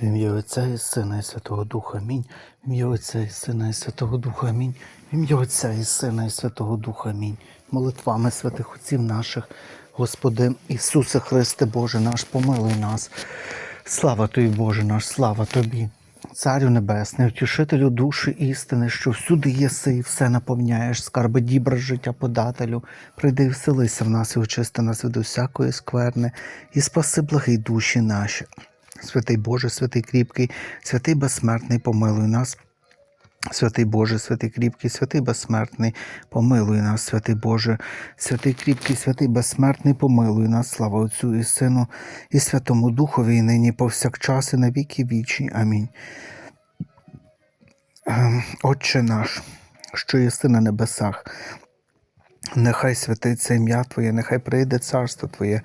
В ім'я Отця і Сина і Святого Духа. Амінь. В ім'я Отця і Сина і Святого Духа. Амінь. В ім'я Отця і Сина і Святого Духа. Амінь. Молитвами святих отців наших, Господи Ісусе Христе Боже наш, помилуй нас. Слава Тобі, Боже наш, слава Тобі. Царю Небесний, втішителю душі істини, що всюди єси і все наповняєш, скарби дібра життя подателю, прийди і вселися в нас і очисти нас від усякої скверни, і спаси благий душі наші. Святий Боже, святий кріпкий, святий безсмертний, помилуй нас. Святий Боже, святий кріпкий, святий безсмертний, помилуй нас, святий Боже, святий кріпкий, святий безсмертний, помилуй нас, слава Отцю і Сину, і Святому Духові, і нині повсякчас, і на віки вічні. Амінь. Ем, Отче наш, що єси на небесах, нехай святиться ім'я Твоє, нехай прийде царство Твоє.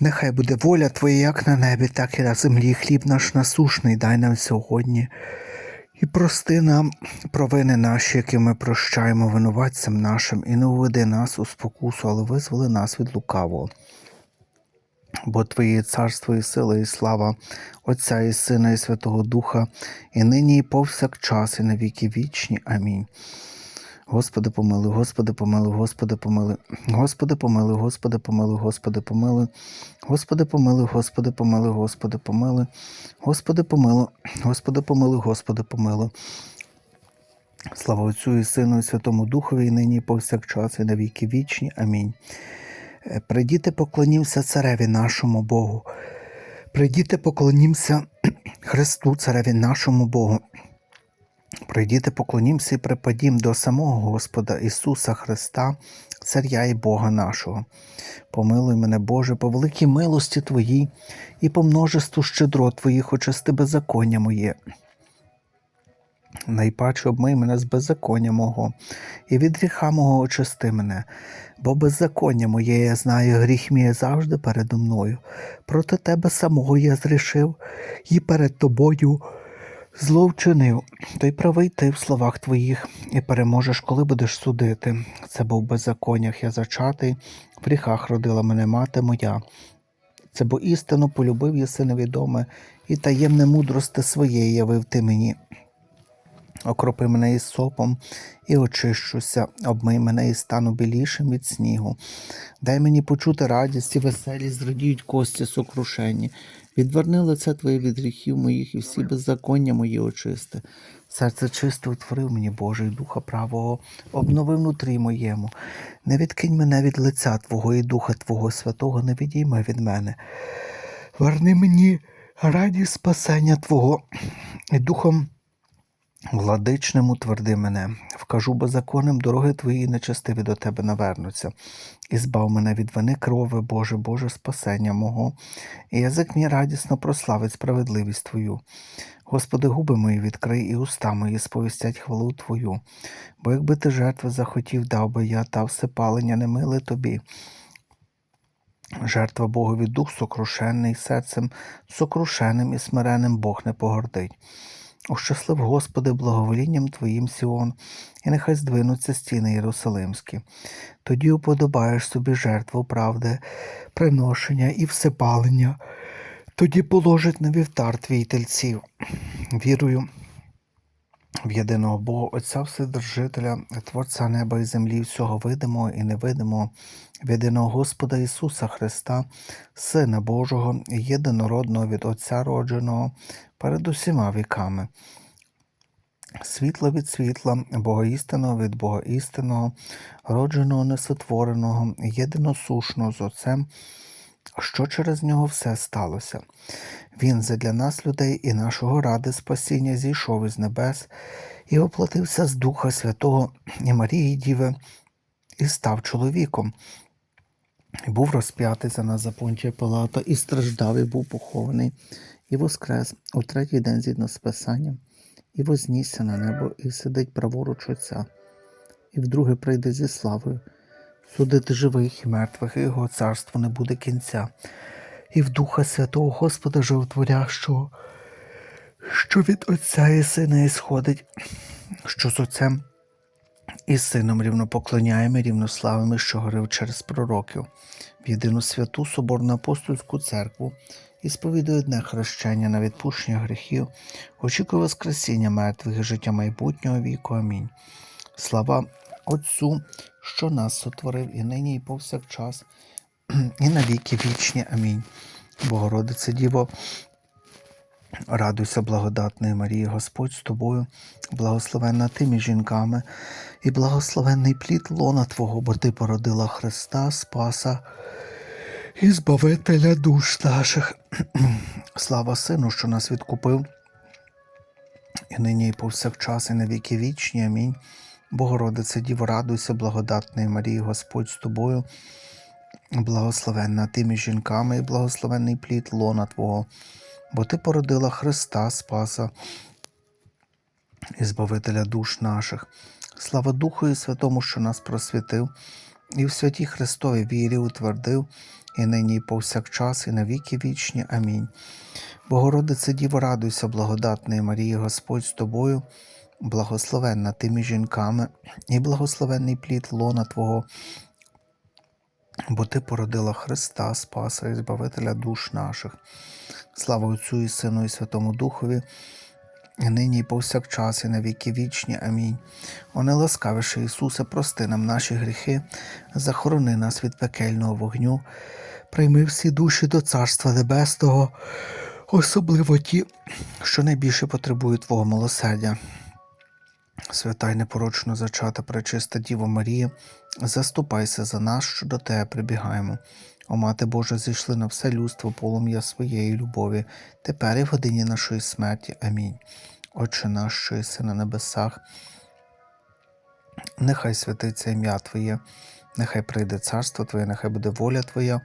Нехай буде воля Твоя, як на небі, так і на землі. Хліб наш насушний, дай нам сьогодні. І прости нам провини наші, які ми прощаємо винуватцям нашим, і не уведи нас у спокусу, але визволи нас від лукавого. Бо Твоє царство і сила, і слава Отця і Сина, і Святого Духа, і нині, і повсякчас, і на віки вічні. Амінь. Господи помилуй, Господи помилуй, Господи помилуй, Господи помилуй, Господи помилуй, Господи помилуй, Господи помилуй, Господи помилуй, Господи помилуй, Господи помилуй, Господи помилуй, Господи помилуй. Слава Отцю і Сину, і Святому Духові, і нині, і повсякчас, і на віки вічні. Амінь. Е, Прийдіте, поклонімся цареві нашому Богу. Прийдіте, поклонімся Христу, цареві нашому Богу. Прийдіте, поклонімся і припадім до самого Господа Ісуса Христа, Царя і Бога нашого. Помилуй мене, Боже, по великій милості Твоїй і по множеству щедрот Твоїх очисти беззаконня моє. Найпаче обмий мене з беззаконня мого, і від гріха мого очисти мене, бо беззаконня моє я знаю, гріх мій завжди передо мною. Проти тебе самого я зрішив, і перед тобою зло вчинив. То й правий ти в словах твоїх, і переможеш, коли будеш судити. Це був беззаконнях я зачатий, в гріхах родила мене мати моя. Це бо істину полюбив єси невідоме, і таємне мудрости своє явив ти мені. Окропи мене із сопом і очищуся, обмий мене і стану білішим від снігу. Дай мені почути радість і веселість, зрадіють кості сокрушені. Відверни лице Твоє від гріхів моїх і всі беззаконня мої очисти. Серце чисте утворив мені, Боже, духа правого, обнови внутрі моєму. Не відкинь мене від лиця Твого і Духа Твого Святого, не відійми від мене. Верни мені радість спасення Твого і духом Владичним утверди мене, вкажу беззаконним дороги твої нечестиві до тебе навернуться, і збав мене від вини крови, Боже, Боже, спасення мого, і язик мій радісно прославить справедливість Твою. Господи, губи мої відкрий, і уста мої сповістять хвалу Твою, бо якби ти жертви захотів, дав би я, та всепалення не миле тобі. Жертва Богові дух сокрушений, серцем сокрушеним і смиреним Бог не погордить. Ощаслив, Господи, благоволінням Твоїм Сіон, і нехай здвинуться стіни Єрусалимські. Тоді уподобаєш собі жертву правди, приношення і всепалення. Тоді положить на вівтар твій тельців. Вірую в єдиного Бога, Отця Вседержителя, Творця неба і землі, всього видимого і невидимого, в єдиного Господа Ісуса Христа, Сина Божого, єдинородного від Отця родженого, перед усіма віками. Світло від світла, Бога істинного від Бога істинного, родженого, несотвореного, єдиносушного з Отцем, що через нього все сталося. Він задля нас, людей, і нашого ради спасіння зійшов із небес і оплатився з Духа Святого і Марії Діви, і став чоловіком. І був розп'ятий за нас за понтія Пилата, і страждав, і був похований, і воскрес у третій день згідно з Писанням, і вознісся на небо, і сидить праворуч Отця, і вдруге прийде зі славою, судити живих і мертвих, і його царство не буде кінця. І в Духа Святого Господа Животворящого, що від Отця і Сина ісходить, що з Отцем і Сином рівно поклоняємо, і рівно що говорив через пророків, в єдину святу Соборну апостольську церкву і сповідує одне хрещення на відпущення гріхів, очікує Воскресіння мертвих і життя майбутнього віку. Амінь. Слава Отцю, що нас сотворив і нині, і повсякчас, і на віки вічні. Амінь. Богородице Діво, радуйся, благодатної Марії, Господь з тобою, благословенна ти між жінками, і благословенний плід лона Твого, бо Ти породила Христа, Спаса і Збавителя душ наших. Слава Сину, що нас відкупив, і нині, і повсякчас, і на віки вічні. Амінь. Богородице Діво, радуйся, благодатної Марії, Господь з тобою, благословенна ти між жінками, і благословенний плід лона Твого, бо Ти породила Христа, Спаса і Збавителя душ наших. Слава Духу і Святому, що нас просвітив, і в святій Христові вірі утвердив, і нині, і повсякчас, і на віки вічні. Амінь. Богородице Діво, радуйся, благодатної Марії, Господь з тобою, благословенна ти між жінками, і благословенний плід лона Твого, бо Ти породила Христа, Спаса і Збавителя душ наших. Слава Отцю і Сину, і Святому Духові, і нині, і повсякчас, і на віки вічні. Амінь. О неласкавіше Ісусе, прости нам наші гріхи, захорони нас від пекельного вогню, прийми всі душі до Царства Небесного, особливо ті, що найбільше потребують Твого милосердя. Свята й непорочно зачата пречиста Діво Марія, заступайся за нас, що до Тебе прибігаємо. О Мати Божа, зійшли на все людство полум'я своєї любові, тепер і в годині нашої смерті. Амінь. Отче наш, що єси на небесах, нехай святиться ім'я Твоє, нехай прийде царство Твоє, нехай буде воля Твоя,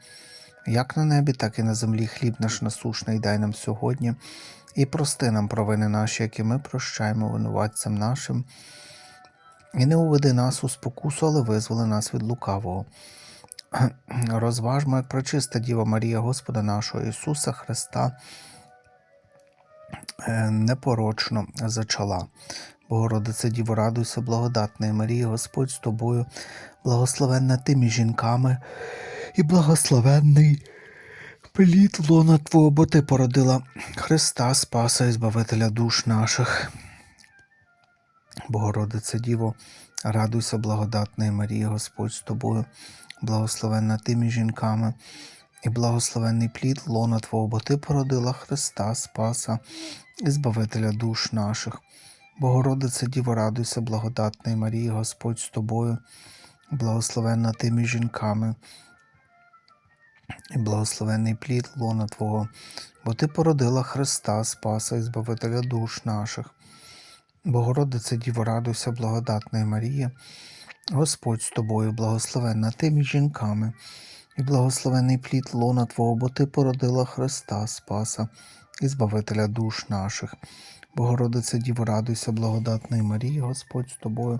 як на небі, так і на землі хліб наш насушний дай нам сьогодні, і прости нам провини наші, які ми прощаємо винуватцям нашим. І не уведи нас у спокусу, але визволи нас від лукавого. Розважмо, як пречиста Діва Марія Господа нашого Ісуса Христа е, непорочно зачала. Богородице Діво, радуйся, благодатної Марія, Господь з тобою, благословенна ти між жінками, і благословенний плід лона Твого, бо ти породила Христа, Спаса і Збавителя душ наших. Богородице Діво, радуйся, благодатної Марії, Господь з тобою, благословенна ти між жінками, і благословенний плід лона Твого, бо ти породила Христа, Спаса і Збавителя душ наших. Богородице Діво, радуйся, благодатної Марії, Господь з тобою, благословенна ти між жінками, і благословенний плід лона Твого, бо ти породила Христа, Спаса і Збавителя душ наших. Богородице Діво, радуйся, благодатної Марія, Господь з тобою, благословенна ти між жінками, і благословений плід лона Твого, бо ти породила Христа, Спаса і Збавителя душ наших. Богородице Діво, радуйся, благодатної Марії, Господь з тобою,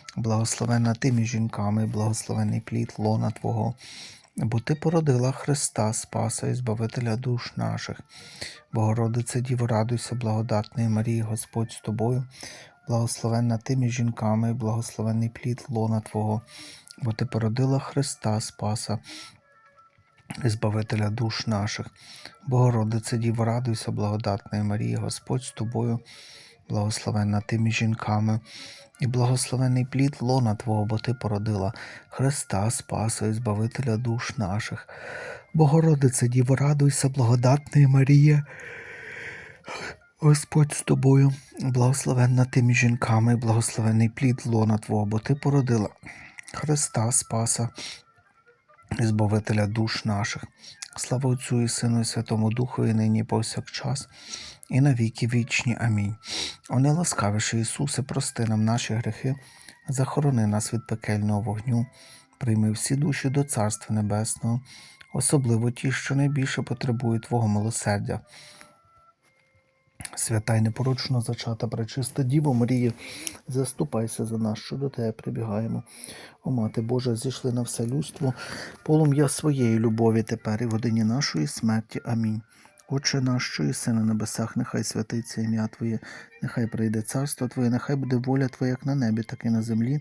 благословенна ти між жінками, і благословенний плід лона Твого, бо ти породила Христа, Спаса і Збавителя душ наших. Богородице Діво, радуйся, благодатної Марії, Господь з тобою, благословенна ти між жінками, і благословенний плід лона Твого, бо ти породила Христа, Спаса і Збавителя душ наших. Богородице Діво, радуйся, благодатної Марії, Господь з тобою, благословенна ти між жінками, і благословений плід лона Твого, бо ти породила Христа, Спаса і Збавителя душ наших. Богородице Діво, радуйся, благодатної Марія, Господь з тобою, благословенна ти між жінками, і благословений плід лона Твого, бо ти породила Христа, Спаса і Збавителя душ наших. Слава Отцю і Сину, і Святому Духу, і нині, і повсякчас, і на віки вічні. Амінь. О неласкавіше Ісусе, прости нам наші гріхи, захорони нас від пекельного вогню, прийми всі душі до Царства Небесного, особливо ті, що найбільше потребують Твого милосердя. Свята й непорочно зачата пречиста Діво Марія, заступайся за нас, що до тебе прибігаємо. О Мати Божа, зійшли на все людство, полум'я своєї любові тепер і в годині нашої смерті. Амінь. Отче наш, що єси на небесах, нехай святиться ім'я Твоє, нехай прийде царство Твоє, нехай буде воля Твоя як на небі, так і на землі.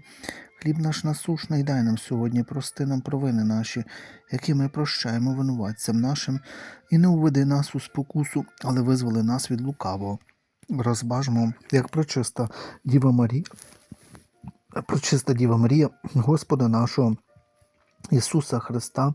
Хліб наш насушний дай нам сьогодні, прости нам провини наші, які ми прощаємо винуватцям нашим, і не уведи нас у спокусу, але визволи нас від лукавого. Розбажмо, як прочиста Діва Марія, прочиста Діва Марія, Господа нашого Ісуса Христа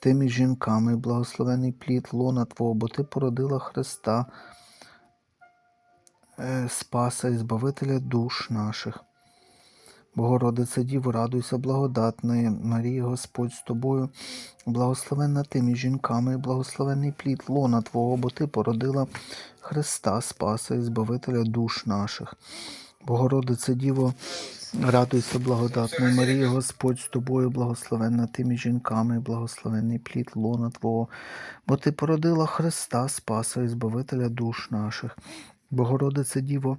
ти між жінками, благословений плід лона Твого, бо ти породила Христа, е, Спаса і Збавителя душ наших. Богородице Діво, радуйся, благодатної, Марія, Господь з тобою, благословенна ти між жінками, благословений плід лона Твого, бо ти породила Христа, Спаса і Збавителя душ наших. Богородице Діво, радуйся, благодатна Марія, Господь з тобою, благословенна ти між жінками, благословенний плід лона Твого, бо ти породила Христа, Спаса і Збавителя душ наших. Богородице Діво,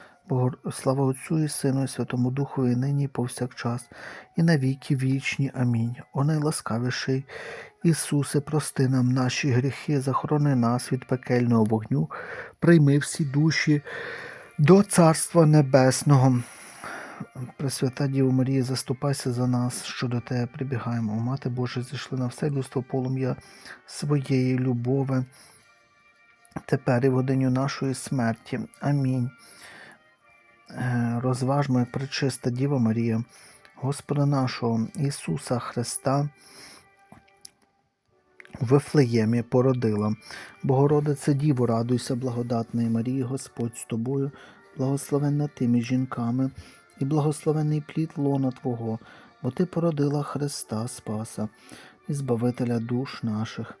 Слава Отцю і Сину, і Святому Духові, і нині і повсякчас, і на віки вічні. Амінь. О найласкавіший Ісусе, прости нам наші гріхи, захорони нас від пекельного вогню, прийми всі душі до Царства Небесного. Пресвята Діво Марія, заступайся за нас, що до тебе прибігаємо. Мати Божа, зійшли на все людство полум'я своєї любови, тепер і в годині нашої смерті. Амінь. Е, Розважмо, як пречиста Діва Марія, Господа нашого Ісуса Христа. В Вифлеємі породила. Богородице Діво, радуйся, благодатної Марії, Господь з тобою, благословенна ти між жінками, і благословений плід лона Твого, бо ти породила Христа Спаса і Збавителя душ наших.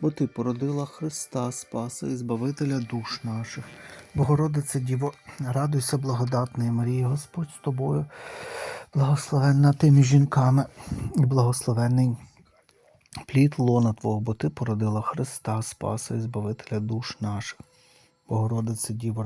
бо ти породила Христа Спаса і Збавителя душ наших. Богородице Діво, радуйся, благодатної Марії, Господь з тобою, благословенна ти між жінками, і благословений плід лона Твого, бо Ти породила Христа, Спаса і Збавителя душ наших. Богородице Діво,